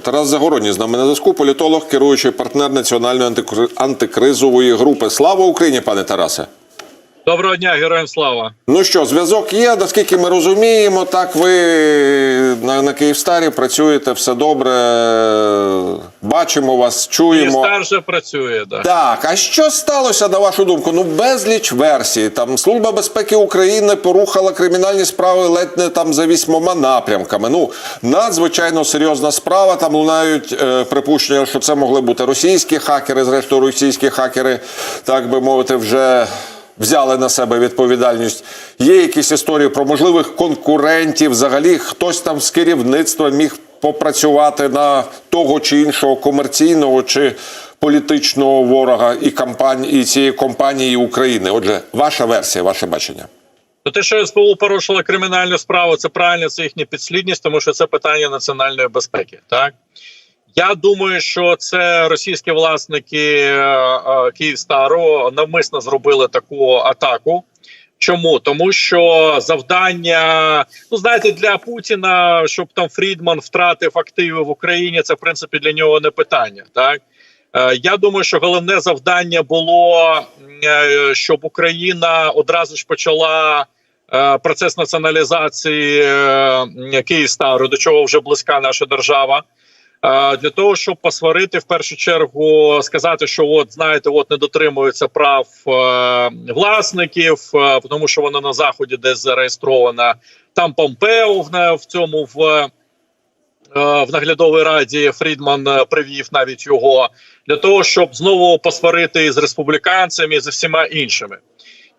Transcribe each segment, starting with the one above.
Тарас Загородній з нами на зв'язку, політолог, керуючий партнер національної антикри- антикризової групи. Слава Україні, пане Тарасе. Доброго дня, героям слава. Ну що, зв'язок є, наскільки ми розуміємо, так ви на, на Київстарі працюєте, все добре. Бачимо вас, чуємо. Київстар вже працює. Да. Так, а що сталося на вашу думку? Ну безліч версій. Там Служба безпеки України порухала кримінальні справи ледь не там за вісьмома напрямками. Ну надзвичайно серйозна справа. Там лунають е, припущення, що це могли бути російські хакери. Зрештою, російські хакери, так би мовити, вже. Взяли на себе відповідальність. Є якісь історії про можливих конкурентів. Взагалі, хтось там з керівництва міг попрацювати на того чи іншого комерційного чи політичного ворога і кампанії і цієї компанії України. Отже, ваша версія, ваше бачення. Ну, те, що СБУ порушила кримінальну справу, це правильно, це їхня підслідність, тому що це питання національної безпеки. Так я думаю, що це російські власники е, е, Київстару навмисно зробили таку атаку. Чому? Тому що завдання, ну знаєте, для Путіна, щоб там Фрідман втратив активи в Україні, це в принципі для нього не питання. Так Е, я думаю, що головне завдання було, щоб Україна одразу ж почала процес націоналізації Київстару, до чого вже близька наша держава. Для того щоб посварити в першу чергу, сказати, що от знаєте, от не дотримуються прав е, власників, е, тому що вона на заході десь зареєстрована. Там Помпео в, цьому в е, в наглядовій раді Фрідман привів навіть його для того, щоб знову посварити із республіканцями і з всіма іншими.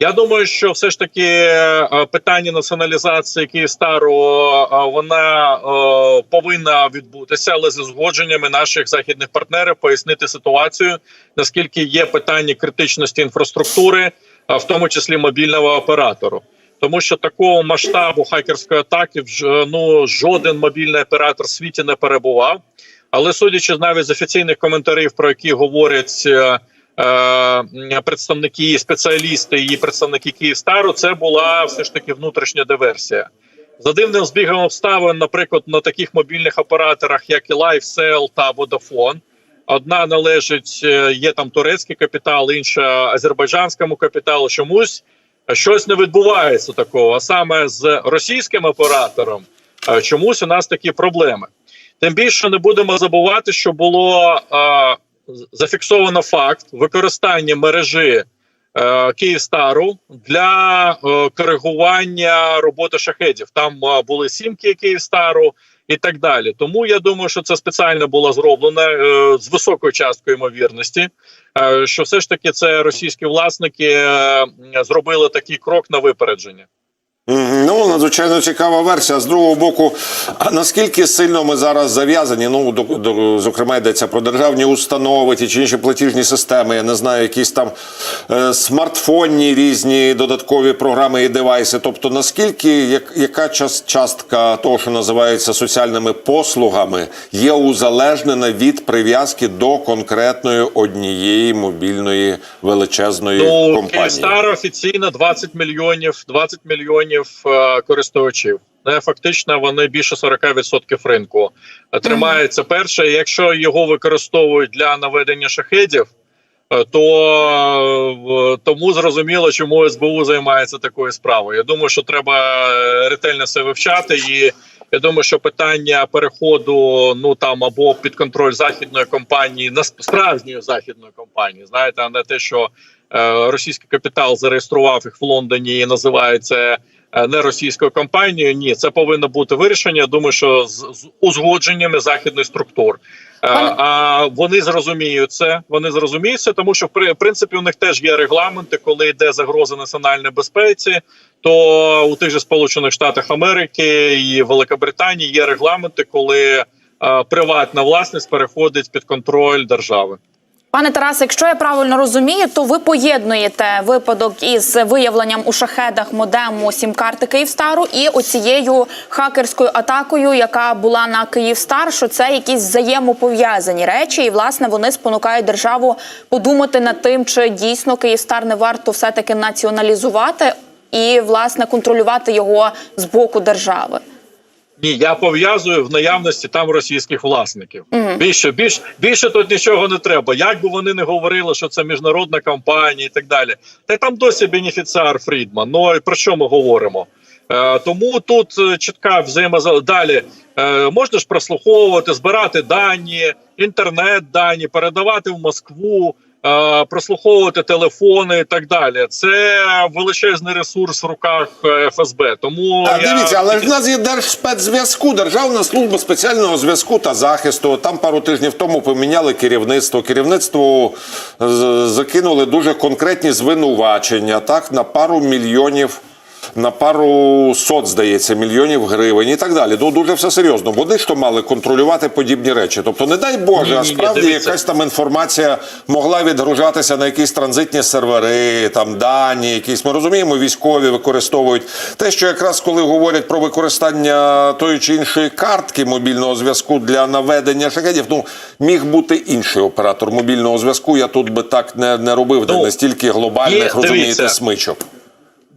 Я думаю, що все ж таки е, питання націоналізації Київстару е, вона е, повинна відбутися, але з узгодженнями наших західних партнерів пояснити ситуацію, наскільки є питання критичності інфраструктури, в тому числі мобільного оператору. Тому що такого масштабу хакерської атаки ну жоден мобільний оператор в світі не перебував. Але судячи навіть з офіційних коментарів, про які говорять представники, спеціалісти і представники Київстару, це була все ж таки внутрішня диверсія. За дивним збігом обставин, наприклад, на таких мобільних операторах, як і LifeCell та Vodafone, одна належить, е, є там турецький капітал, інша азербайджанському капіталу. Чомусь щось не відбувається такого. А саме з російським оператором е, чомусь у нас такі проблеми. Тим більше не будемо забувати, що було е, зафіксовано факт використання мережі е, Київстару для е, коригування роботи шахедів. Там е, були сімки Київстару і так далі. Тому я думаю, що це спеціально було зроблено з високою часткою ймовірності, що все ж таки це російські власники зробили такий крок на випередження. Ну, надзвичайно цікава версія. З другого боку, а наскільки сильно ми зараз зав'язані? Ну, до, до, зокрема, йдеться про державні установи, ті чи інші платіжні системи. Я не знаю, якісь там е, смартфонні різні додаткові програми і девайси. Тобто, наскільки як, яка час, частка того, що називається соціальними послугами, є узалежнена від прив'язки до конкретної однієї мобільної величезної Ну, компанії? Київстар офіційно 20 мільйонів, 20 мільйонів е, користувачів. Не фактично вони більше 40% ринку е, тримається. Перше, якщо його використовують для наведення шахедів, е, то е, тому зрозуміло, чому СБУ займається такою справою. Я думаю, що треба е, ретельно все вивчати і. Я думаю, що питання переходу ну там або під контроль західної компанії на справжньої західної компанії, знаєте, а не те, що е, російський капітал зареєстрував їх в Лондоні і називає це е, не російською компанією. Ні, це повинно бути вирішення. Я думаю, що з, з узгодженнями західних структур. Е, Пане- А вони зрозуміють це. Вони зрозуміють це, тому що в при- принципі у них теж є регламенти, коли йде загроза національній безпеці. То у тих же Сполучених Штатах Америки і Великобританії є регламенти, коли е, приватна власність переходить під контроль держави. Пане Тарасе, якщо я правильно розумію, то ви поєднуєте випадок із виявленням у шахедах модему сім-карти Київстару і оцією хакерською атакою, яка була на Київстар, що це якісь взаємопов'язані речі, і власне вони спонукають державу подумати над тим, чи дійсно Київстар не варто все таки націоналізувати і власне контролювати його з боку держави. Ні, я пов'язую в наявності там російських власників. Мгм. Більше, більше, більше тут нічого не треба. Як би вони не говорили, що це міжнародна компанія і так далі. Та там досі бенефіціар Фрідман. Ну і про що ми говоримо? Е, тому тут е, чітка взаємоза... Далі е, можна ж прослуховувати, збирати дані, інтернет-дані, передавати в Москву, прослуховувати телефони і так далі. Це величезний ресурс в руках е, ФСБ. Тому А я дивіться, але ж в нас є Держспецзв'язку, Державна служба спеціального зв'язку та захисту. Там пару тижнів тому поміняли керівництво. Керівництво закинули дуже конкретні звинувачення, так, на пару мільйонів. На пару сот, здається, мільйонів гривень і так далі. Ну дуже все серйозно. Вони ж то мали контролювати подібні речі. Тобто, не дай Боже, а справді дивіться. якась там інформація могла відгружатися на якісь транзитні сервери, там дані, якісь ми розуміємо, військові використовують те, що якраз коли говорять про використання тої чи іншої картки мобільного зв'язку для наведення шахедів, ну міг бути інший оператор мобільного зв'язку. Я тут би так не, не робив, де Ну, не стільки глобальних є, розумієте дивіться. смичок.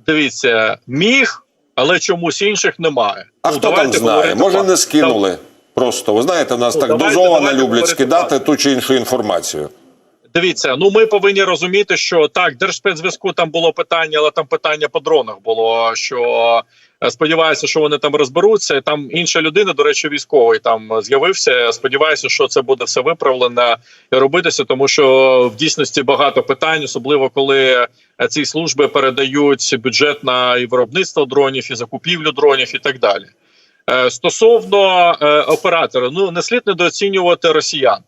Дивіться, міг, але чомусь інших немає. А Ну, хто там знає? Може, не скинули. Просто ви знаєте, в нас Ну, так давайте- дозовано давайте люблять скидати ту чи іншу інформацію. Дивіться, ну ми повинні розуміти, що так, держспецзв'язку там було питання, але там питання по дронах було. Що е, сподіваюся, що вони там розберуться. Там інша людина, до речі, військовий там з'явився. Сподіваюся, що це буде все виправлено і робитися, тому що в дійсності багато питань, особливо коли е, ці служби передають бюджет на і виробництво дронів, і закупівлю дронів, і так далі. Е, Стосовно оператора, ну не слід недооцінювати росіян.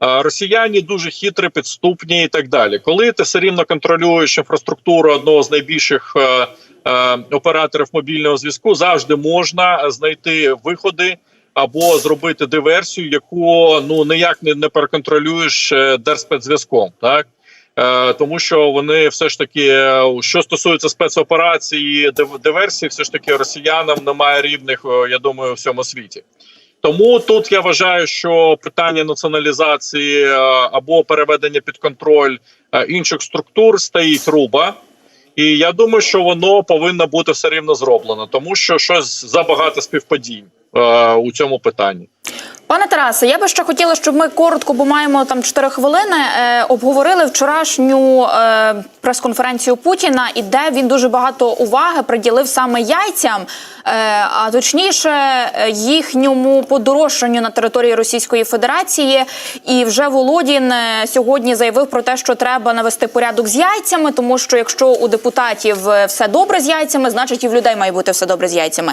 Росіяни дуже хитрі, підступні і так далі. Коли ти все рівно контролюєш інфраструктуру одного з найбільших е, е, операторів мобільного зв'язку, завжди можна знайти виходи або зробити диверсію, яку ну ніяк не, не переконтролюєш е, держспецзв'язком. Так тому що вони все ж таки, що стосується спецоперації, див- диверсії, все ж таки росіянам немає рівних, я думаю, у всьому світі. Тому тут я вважаю, що питання націоналізації е, або переведення під контроль е, інших структур стоїть руба. І я думаю, що воно повинно бути все рівно зроблено, тому що щось забагато співпадінь е, у цьому питанні. Пане Тарасе, я би ще хотіла, щоб ми коротко, бо маємо там 4 хвилини, е, обговорили вчорашню е, прес-конференцію Путіна, і де він дуже багато уваги приділив саме яйцям, е, а точніше їхньому подорожчанню на території Російської Федерації. І вже Володін е, сьогодні заявив про те, що треба навести порядок з яйцями, тому що якщо у депутатів е, все добре з яйцями, значить і в людей має бути все добре з яйцями.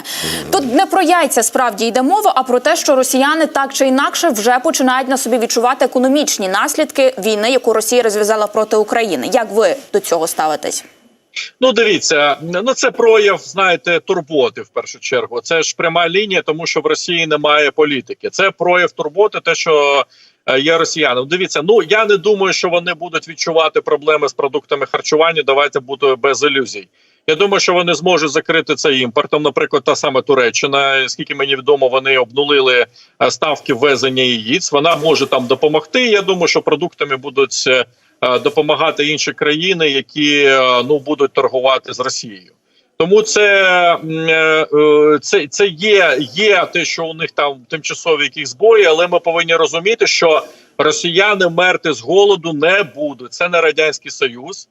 Тут не про яйця справді йде мова, а про те, що росіяни так чи інакше вже починають на собі відчувати економічні наслідки війни, яку Росія розв'язала проти України. Як ви до цього ставитесь? Ну, дивіться, ну це прояв, знаєте, турботи в першу чергу. Це ж пряма лінія, тому що в Росії немає політики. Це прояв турботи, те, що е, є росіянам. Дивіться, ну я не думаю, що вони будуть відчувати проблеми з продуктами харчування. Давайте бути без ілюзій. Я думаю, що вони зможуть закрити це імпортом. Наприклад, та сама Туреччина, скільки мені відомо, вони обнулили е, ставки ввезення яєць. Вона може там допомогти. Я думаю, що продуктами будуть е, е, допомагати інші країни, які ну будуть торгувати з Росією. Тому це, це, це є, є те, що у них там тимчасові якісь збої, але ми повинні розуміти, що росіяни мерти з голоду не будуть. Це не радянський союз.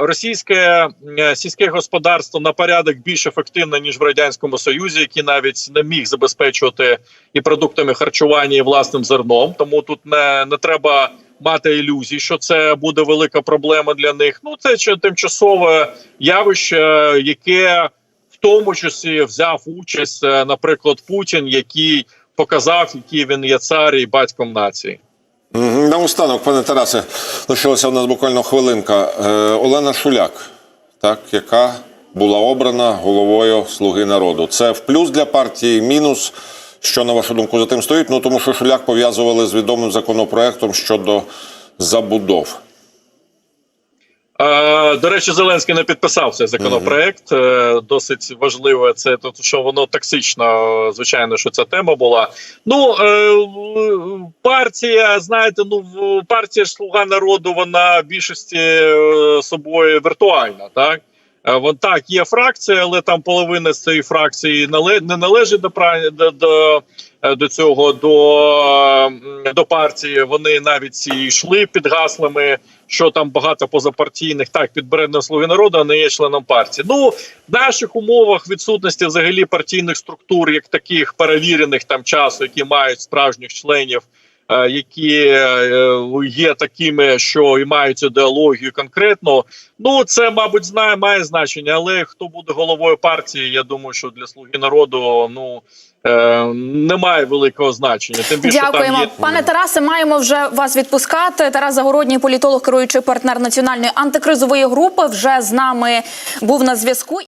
Російське е, сільське господарство на порядок більш ефективне ніж в радянському союзі, який навіть не міг забезпечувати і продуктами харчування, і власним зерном. Тому тут не, не треба мати ілюзій, що це буде велика проблема для них. Ну це тимчасове явище, яке в тому числі взяв участь, е, наприклад, Путін, який показав, який він є цар і батьком нації. Мгм. Наостанок, пане Тарасе, лишилася в нас буквально хвилинка. Е, Олена Шуляк, так, яка була обрана головою Слуги народу. Це в плюс для партії, мінус. Що на вашу думку за тим стоїть? Ну тому що Шуляк пов'язували з відомим законопроектом щодо забудов. Е, До речі, Зеленський не підписав цей законопроект. Е, Досить важливо це то, що воно токсично. Звичайно, що ця тема була. Ну е, партія, знаєте, ну партія слуга народу, вона в більшості собою віртуальна, так. Е, Вон так, є фракція, але там половина з цієї фракції не належить до до, е, до цього до, до партії. Вони навіть всі йшли під гаслами, що там багато позапартійних. Так, підбережна слуги народу, не є членом партії. Ну в наших умовах відсутності взагалі партійних структур, як таких перевірених там часу, які мають справжніх членів. Е, Які е, є такими, що і мають ідеологію конкретно, ну це мабуть знає, має значення. Але хто буде головою партії, я думаю, що для слуги народу ну е, немає великого значення. Тим більше Дякуємо, там є пане Тарасе. Маємо вже вас відпускати. Тарас Загородній, політолог, керуючий партнер національної антикризової групи, вже з нами був на зв'язку.